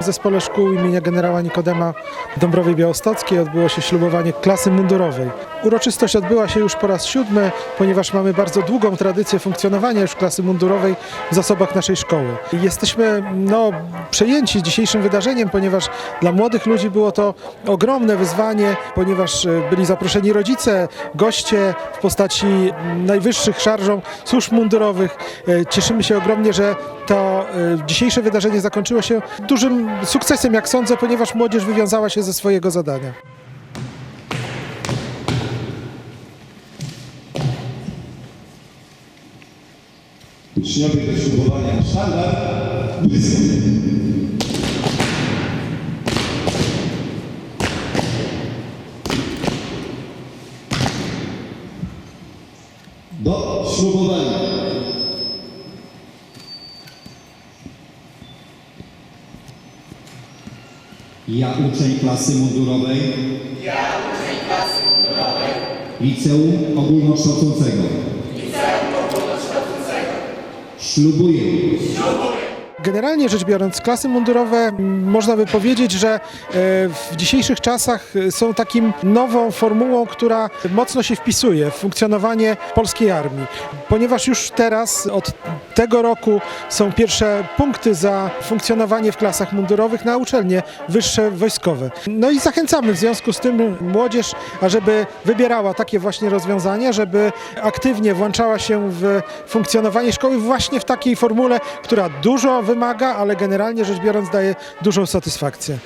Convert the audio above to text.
Zespole Szkół imienia generała Nikodema w Dąbrowie Białostockiej odbyło się ślubowanie klasy mundurowej. Uroczystość odbyła się już po raz siódmy, ponieważ mamy bardzo długą tradycję funkcjonowania już klasy mundurowej w zasobach naszej szkoły. Jesteśmy no, przejęci dzisiejszym wydarzeniem, ponieważ dla młodych ludzi było to ogromne wyzwanie, ponieważ e, byli zaproszeni rodzice, goście w postaci najwyższych szarżą służb mundurowych. E, Cieszymy się ogromnie, że to e, dzisiejsze wydarzenie zakończyło się dużym sukcesem, jak sądzę, ponieważ młodzież wywiązała się ze swojego zadania. Uczniowie do ślubowania sztandar blisko. Do ślubowania. Ja uczeń klasy mundurowej. Ja uczeń klasy mundurowej. Liceum Ogólnokształcącego. Liceum Ogólnokształcącego. Ślubuję. Generalnie rzecz biorąc, klasy mundurowe można by powiedzieć, że e, w dzisiejszych czasach e, są takim nową formułą, która mocno się wpisuje w funkcjonowanie polskiej armii. Ponieważ już teraz, od tego roku są pierwsze punkty za funkcjonowanie w klasach mundurowych na uczelnie wyższe wojskowe. No i zachęcamy w związku z tym młodzież, ażeby wybierała takie właśnie rozwiązania, żeby aktywnie włączała się w funkcjonowanie szkoły właśnie w takiej formule, która dużo wymaga, ale generalnie rzecz biorąc daje dużą satysfakcję.